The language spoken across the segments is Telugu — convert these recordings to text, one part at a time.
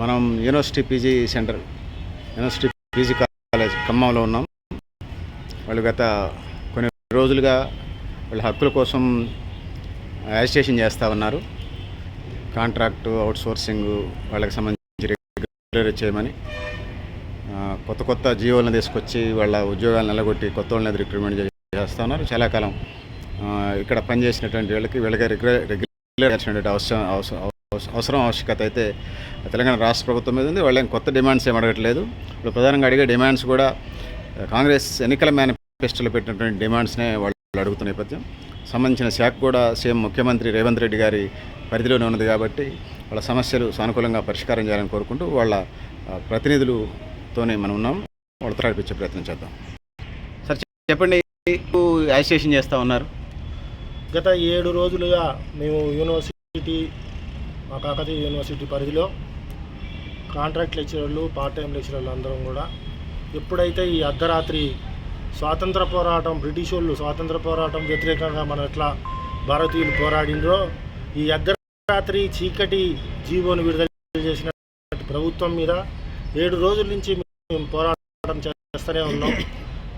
మనం university PG centre university PG college ఖమ్మంలో ఉన్నాం. వాళ్ళు గత కొన్ని రోజులుగా వాళ్ళ హక్కుల కోసం యాజిటేషన్ చేస్తూ ఉన్నారు. కాంట్రాక్టు అవుట్సోర్సింగ్ వాళ్ళకి సంబంధించి రెగ్యులర్ చేయమని కొత్త కొత్త జీవోలను తీసుకొచ్చి వాళ్ళ ఉద్యోగాలు నిలగొట్టి కొత్త వాళ్ళని రిక్రూట్మెంట్ చేస్తూ ఉన్నారు. చాలా కాలం ఇక్కడ పనిచేసినటువంటి వీళ్ళకి వీళ్ళకి రెగ్యులర్ రెగ్యులర్ చేసినటువంటి అవసరం అవసరం అవసరం ఆవశ్యకత అయితే తెలంగాణ రాష్ట్ర ప్రభుత్వం మీద ఉంది. వాళ్ళేం కొత్త డిమాండ్స్ ఏం అడగట్లేదు. ఇప్పుడు ప్రధానంగా అడిగే డిమాండ్స్ కూడా కాంగ్రెస్ ఎన్నికల మేనిఫెస్టోలో పెట్టినటువంటి డిమాండ్స్నే వాళ్ళు అడుగుతున్న నేపథ్యం. సంబంధించిన శాఖ కూడా సీఎం ముఖ్యమంత్రి రేవంత్ రెడ్డి గారి పరిధిలోనే ఉన్నది కాబట్టి వాళ్ళ సమస్యలు సానుకూలంగా పరిష్కారం చేయాలని కోరుకుంటూ వాళ్ళ ప్రతినిధులతోనే మనం ఉన్నాం. వాళ్ళతో నడిపించే ప్రయత్నం చేద్దాం. సార్ చెప్పండి యాజిటేషన్ చేస్తూ ఉన్నారు. గత ఏడు రోజులుగా మేము యూనివర్సిటీ మా కాకతీయ యూనివర్సిటీ పరిధిలో కాంట్రాక్ట్ లెక్చరర్లు పార్ట్ టైం లెక్చరర్లు అందరం కూడా. ఎప్పుడైతే ఈ అర్ధరాత్రి స్వాతంత్ర పోరాటం బ్రిటిష్ వాళ్ళు స్వాతంత్ర పోరాటం వ్యతిరేకంగా మనం ఎట్లా భారతీయులు పోరాడిండ్రో ఈ అర్ధరాత్రి చీకటి జీవోను విడుదల చేసిన ప్రభుత్వం మీద ఏడు రోజుల నుంచి మేము పోరాటం చేస్తూనే ఉన్నాం.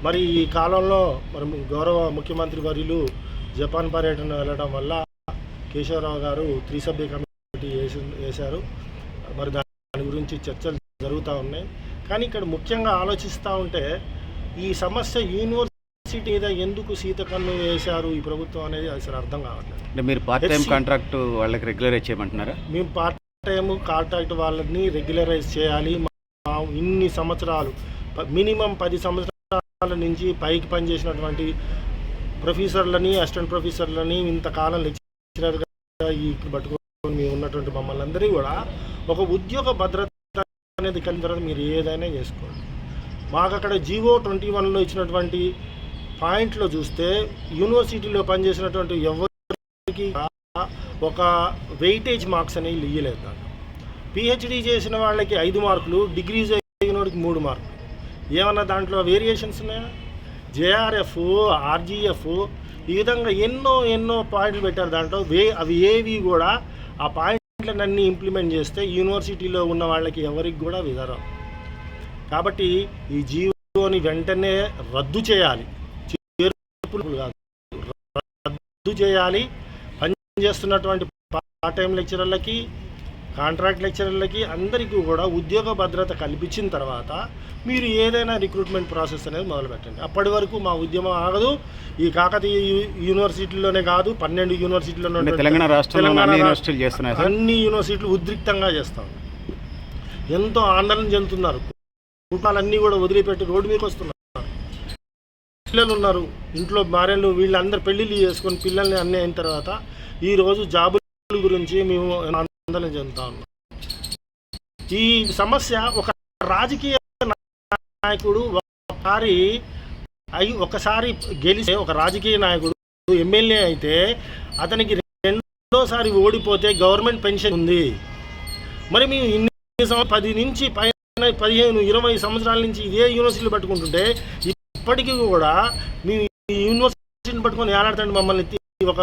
మరి ఈ కాలంలో మరి గౌరవ ముఖ్యమంత్రి వర్యులు జపాన్ పర్యటన వెళ్ళడం వల్ల కేశవరావు గారు త్రిసభ్య కమిటీ వేసి వేశారు. మరి దాని గురించి చర్చలు జరుగుతూ ఉన్నాయి. కానీ ఇక్కడ ముఖ్యంగా ఆలోచిస్తూ ఉంటే ఈ సమస్య యూనివర్సిటీ మీద ఎందుకు సీతకన్ను వేశారు ఈ ప్రభుత్వం అనేది అసలు అర్థం కావట్లేదు. అంటే మీరు పార్ట్ టైం కాంట్రాక్ట్ వాళ్ళకి రెగ్యులరైజ్ చేయమంటున్నారా? మేము పార్ట్ టైం కాంట్రాక్ట్ వాళ్ళని రెగ్యులరైజ్ చేయాలి. మా ఇన్ని సంవత్సరాలు మినిమం పది సంవత్సరాల నుంచి పైకి పనిచేసినటువంటి ప్రొఫెసర్లని అసిస్టెంట్ ప్రొఫెసర్లని ఇంతకాలం లెక్చరర్గా ఈ పట్టుకొని మేము ఉన్నటువంటి మమ్మల్ని అందరినీ కూడా ఒక ఉద్యోగ భద్రత అనేది కలిగిన తర్వాత మీరు ఏదైనా చేసుకోండి. మాకు అక్కడ జీవో ట్వంటీ వన్లో ఇచ్చినటువంటి పాయింట్లో చూస్తే యూనివర్సిటీలో పనిచేసినటువంటి ఎవరికి ఒక వెయిటేజ్ మార్క్స్ అనేవి ఇయ్యలేదు దాంట్లో పిహెచ్డి చేసిన వాళ్ళకి ఐదు మార్కులు డిగ్రీస్ అయిన వాడికి మూడు మార్కులు. ఏమన్నా దాంట్లో వేరియేషన్స్ ఉన్నాయా? జేఆర్ఎఫ్ ఆర్జీఎఫ్ ఈ విధంగా ఎన్నో ఎన్నో పాయింట్లు పెట్టారు దాంట్లో. వే అవి ఏవి కూడా ఆ పాయింట్లన్నీ ఇంప్లిమెంట్ చేస్తే యూనివర్సిటీలో ఉన్న వాళ్ళకి ఎవరికి కూడా విధరం కాబట్టి ఈ జీవోని వెంటనే రద్దు చేయాలి. చేర్పులు కాదు. రద్దు చేయాలి. పనిచేస్తున్నటువంటి పార్ట్ టైం లెక్చరర్లకి కాంట్రాక్ట్ లెక్చరర్లకి అందరికీ కూడా ఉద్యోగ భద్రత కల్పించిన తర్వాత మీరు ఏదైనా రిక్రూట్మెంట్ ప్రాసెస్ అనేది మొదలు పెట్టండి అప్పటి వరకు మా ఉద్యమం ఆగదు. ఈ కాకతీయ యూనివర్సిటీలోనే కాదు పన్నెండు యూనివర్సిటీలో అంటే ఉన్నటువంటి తెలంగాణ రాష్ట్రంలో అన్ని యూనివర్సిటీలు ఉద్రిక్తంగా చేస్తాం. ఎంతో ఆందోళన చెందుతున్నారు. కుటుంబాలన్నీ కూడా వదిలిపెట్టి రోడ్డు మీదకి వస్తున్నారు. పిల్లలు ఉన్నారు. ఇంట్లో భార్యలు వీళ్ళందరూ పెళ్ళిళ్ళు చేసుకొని పిల్లల్ని అన్నీ అయిన తర్వాత ఈ రోజు జాబుల గురించి మేము ఆందోళన చెందుతా ఉన్నాం. ఈ సమస్య ఒక రాజకీయ నాయకుడు ఒకసారి అయి ఒకసారి గెలిచే ఒక రాజకీయ నాయకుడు ఎమ్మెల్యే అయితే అతనికి రెండోసారి ఓడిపోతే గవర్నమెంట్ పెన్షన్ ఉంది. మరి మేము ఇన్ని పది నుంచి పైన పదిహేను ఇరవై సంవత్సరాల నుంచి ఇదే యూనివర్సిటీలు పట్టుకుంటుంటే ఇప్పటికీ కూడా మేము ఈ యూనివర్సిటీని పట్టుకొని ఏలాడుతుంటే మమ్మల్ని. ఒక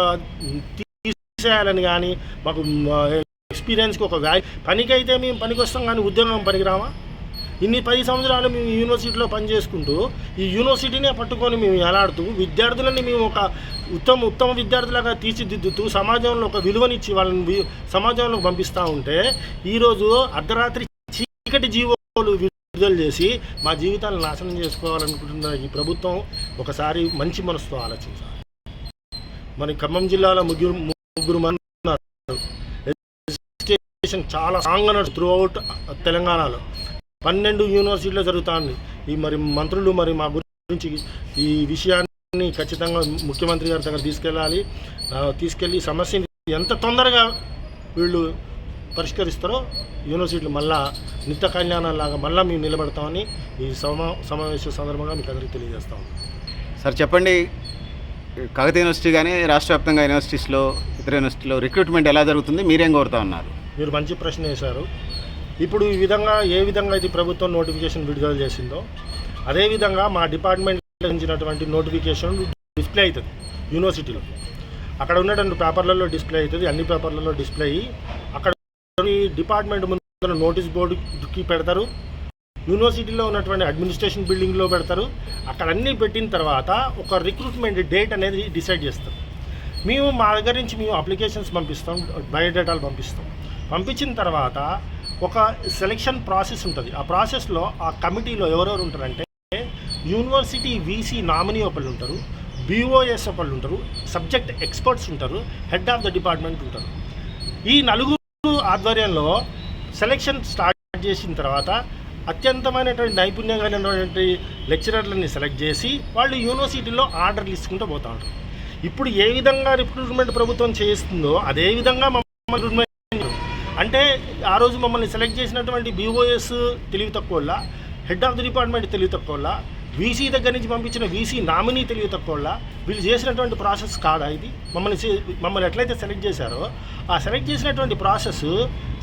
తీసేయాలని కానీ మాకు ఎక్స్పీరియన్స్కి ఒక వాల్యూ పనికైతే మేము పనికి వస్తాం కానీ ఉద్యోగం పనికిరామా? ఇన్ని పది సంవత్సరాలు మేము యూనివర్సిటీలో పనిచేసుకుంటూ ఈ యూనివర్సిటీనే పట్టుకొని మేము ఎలాడుతూ విద్యార్థులని మేము ఒక ఉత్తమ ఉత్తమ విద్యార్థులుగా తీర్చిదిద్దుతూ సమాజంలో ఒక విలువనిచ్చి వాళ్ళని సమాజంలోకి పంపిస్తూ ఉంటే ఈరోజు అర్ధరాత్రి చీకటి జీవోలు విడుదల చేసి మా జీవితాలను నాశనం చేసుకోవాలనుకుంటున్న ఈ ప్రభుత్వం ఒకసారి మంచి మనసుతో ఆలోచించాలి. మన ఖమ్మం జిల్లాలో ముగ్గురు ముగ్గురు మంది ఉన్నారు. ఎడ్యుకేషన్ చాలా స్ట్రాంగ్ త్రూ అవుట్ తెలంగాణలో. పన్నెండు యూనివర్సిటీలో జరుగుతుంది. ఈ మరి మంత్రులు మరి మా గురించి ఈ విషయాన్ని ఖచ్చితంగా ముఖ్యమంత్రి గారి దగ్గర తీసుకెళ్ళాలి. తీసుకెళ్ళి ఈ సమస్యని ఎంత తొందరగా వీళ్ళు పరిష్కరిస్తారో యూనివర్సిటీలు మళ్ళా నిత్య కళ్యాణం లాగా మళ్ళీ మేము నిలబడతామని ఈ సమా సమావేశ సందర్భంగా మీకు అందరికీ తెలియజేస్తాం సార్ చెప్పండి. కాకతీయ యూనివర్సిటీ కానీ రాష్ట్ర వ్యాప్తంగా యూనివర్సిటీస్లో ఇతర యూనివర్సిటీలో రిక్రూట్మెంట్ ఎలా జరుగుతుంది? మీరేం కోరుతా ఉన్నారు? మీరు మంచి ప్రశ్న వేశారు. ఇప్పుడు ఈ విధంగా ఏ విధంగా అయితే ప్రభుత్వం నోటిఫికేషన్ విడుదల చేసిందో అదేవిధంగా మా డిపార్ట్మెంట్ ఇచ్చినటువంటి నోటిఫికేషన్ డిస్ప్లే అవుతుంది యూనివర్సిటీలో. అక్కడ ఉన్నటువంటి పేపర్లలో డిస్ప్లే అవుతుంది అన్ని పేపర్లలో డిస్ప్లే అయ్యి అక్కడ డిపార్ట్మెంట్ ముందు నోటీస్ బోర్డుకి పెడతారు. యూనివర్సిటీలో ఉన్నటువంటి అడ్మినిస్ట్రేషన్ బిల్డింగ్లో పెడతారు. అక్కడ అన్నీ పెట్టిన తర్వాత ఒక రిక్రూట్మెంట్ డేట్ అనేది డిసైడ్ చేస్తారు. మేము మా దగ్గర నుంచి మేము అప్లికేషన్స్ పంపిస్తాం బయోడేటాలు పంపిస్తాం. పంపించిన తర్వాత ఒక సెలెక్షన్ ప్రాసెస్ ఉంటుంది. ఆ ప్రాసెస్లో ఆ కమిటీలో ఎవరెవరు ఉంటారంటే యూనివర్సిటీ వీసీ నామినీ ఒకళ్ళు ఉంటారు బీఓఎస్ ఒకళ్ళు ఉంటారు సబ్జెక్ట్ ఎక్స్పర్ట్స్ ఉంటారు హెడ్ ఆఫ్ ద డిపార్ట్మెంట్ ఉంటారు. ఈ నలుగురు ఆధ్వర్యంలో సెలెక్షన్ స్టార్ట్ చేసిన తర్వాత అత్యంతమైనటువంటి నైపుణ్యం కలిగినటువంటి లెక్చరర్లని సెలెక్ట్ చేసి వాళ్ళు యూనివర్సిటీలో ఆర్డర్లు ఇచ్చుకుంటూ పోతా ఉంటారు. ఇప్పుడు ఏ విధంగా రిక్రూట్మెంట్ ప్రభుత్వం చేస్తుందో అదే విధంగా మమ్మల్ని అంటే ఆ రోజు మమ్మల్ని సెలెక్ట్ చేసినటువంటి బీఓఎస్ తెలివి తక్కువలా హెడ్ ఆఫ్ ది డిపార్ట్మెంట్ తెలివి తక్కువల వీసీ దగ్గర నుంచి పంపించిన వీసీ నామినీ తెలివి తక్కువ వీళ్ళు చేసినటువంటి ప్రాసెస్ కాదా ఇది? మమ్మల్ని మమ్మల్ని ఎట్లయితే సెలెక్ట్ చేశారో ఆ సెలెక్ట్ చేసినటువంటి ప్రాసెస్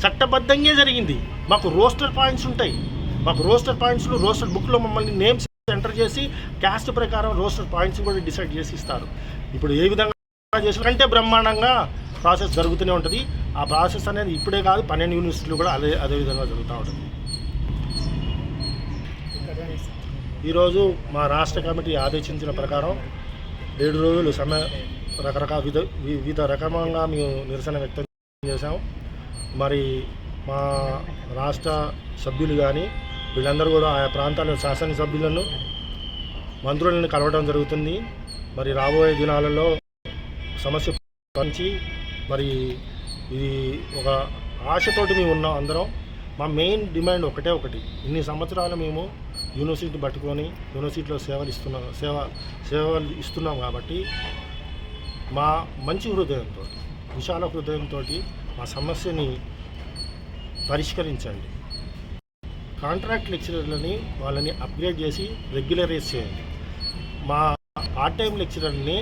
చట్టబద్ధంగా జరిగింది. మాకు రోస్టర్ పాయింట్స్ ఉంటాయి. మాకు రోస్టర్ పాయింట్స్లో రోస్టర్ బుక్లో మమ్మల్ని నేమ్స్ ఎంటర్ చేసి క్యాస్ట్ ప్రకారం రోస్టర్ పాయింట్స్ కూడా డిసైడ్ చేసి ఇస్తారు. ఇప్పుడు ఏ విధంగా చేసిన కంటే బ్రహ్మాండంగా ప్రాసెస్ జరుగుతూనే ఉంటుంది. ఆ ప్రాసెస్ అనేది ఇప్పుడే కాదు పన్నెండు యూనివర్సిటీలు కూడా అదే అదే విధంగా జరుగుతూ ఉంటుంది. ఈరోజు మా రాష్ట్ర కమిటీ ఆదేశించిన ప్రకారం ఏడు రోజులు సమ్మె రకరకాల విధ వి- వివిధ రకంగా మేము నిరసన వ్యక్తం చేశాము మరి మా రాష్ట్ర సభ్యులు కానీ వీళ్ళందరూ కూడా ఆయా ప్రాంతాల శాసనసభ్యులను మంత్రులను కలవడం జరుగుతుంది. మరి రాబోయే దినాలలో సమస్య పంచి మరి ఇది ఒక ఆశతోటి మేము ఉన్నాం అందరం. మా మెయిన్ డిమాండ్ ఒకటే ఒకటి. ఇన్ని సంవత్సరాలు మేము యూనివర్సిటీ పట్టుకొని యూనివర్సిటీలో సేవలు ఇస్తున్నాం సేవ సేవలు ఇస్తున్నాం కాబట్టి మా మంచి హృదయంతో విశాల హృదయంతో మా సమస్యని పరిష్కరించండి. కాంట్రాక్ట్ లెక్చరర్లని వాళ్ళని అప్గ్రేడ్ చేసి రెగ్యులరైజ్ చేయండి. మా పార్ట్ టైం లెక్చరర్ని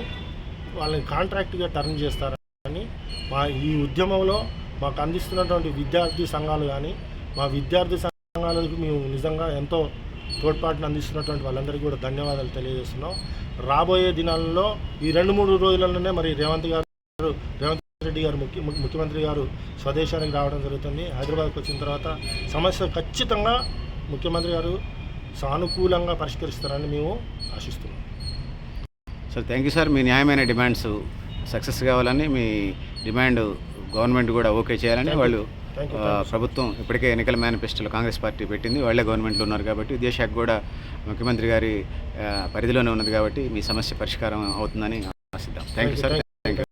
వాళ్ళని కాంట్రాక్ట్గా టర్న్ చేస్తారని మా ఈ ఉద్యమంలో మాకు అందిస్తున్నటువంటి విద్యార్థి సంఘాలు కానీ మా విద్యార్థి సంఘాలకు మేము నిజంగా ఎంతో తోడ్పాటును అందిస్తున్నటువంటి వాళ్ళందరికీ కూడా ధన్యవాదాలు తెలియజేస్తున్నాం. రాబోయే దినాలలో ఈ రెండు మూడు రోజులలోనే మరి రేవంత్ గారు రేవంత్ రెడ్డి గారు ముఖ్య ముఖ్యమంత్రి గారు స్వదేశానికి రావడం జరుగుతుంది. హైదరాబాద్కి వచ్చిన తర్వాత సమస్య ఖచ్చితంగా ముఖ్యమంత్రి గారు సానుకూలంగా పరిష్కరిస్తారని మేము ఆశిస్తున్నాం. సార్ థ్యాంక్ యూ సార్ మీ న్యాయమైన డిమాండ్స్ సక్సెస్ కావాలని మీ డిమాండ్ గవర్నమెంట్ కూడా ఓకే చేయాలని. వాళ్ళు. ప్రభుత్వం ఇప్పటికే ఎన్నికల మేనిఫెస్టోలో కాంగ్రెస్ పార్టీ పెట్టింది వాళ్ళే గవర్నమెంట్లో ఉన్నారు కాబట్టి దేశానికి కూడా ముఖ్యమంత్రి గారి పరిధిలోనే ఉన్నది కాబట్టి మీ సమస్య పరిష్కారం అవుతుందని ఆశిద్దాం thank you sir Thank you.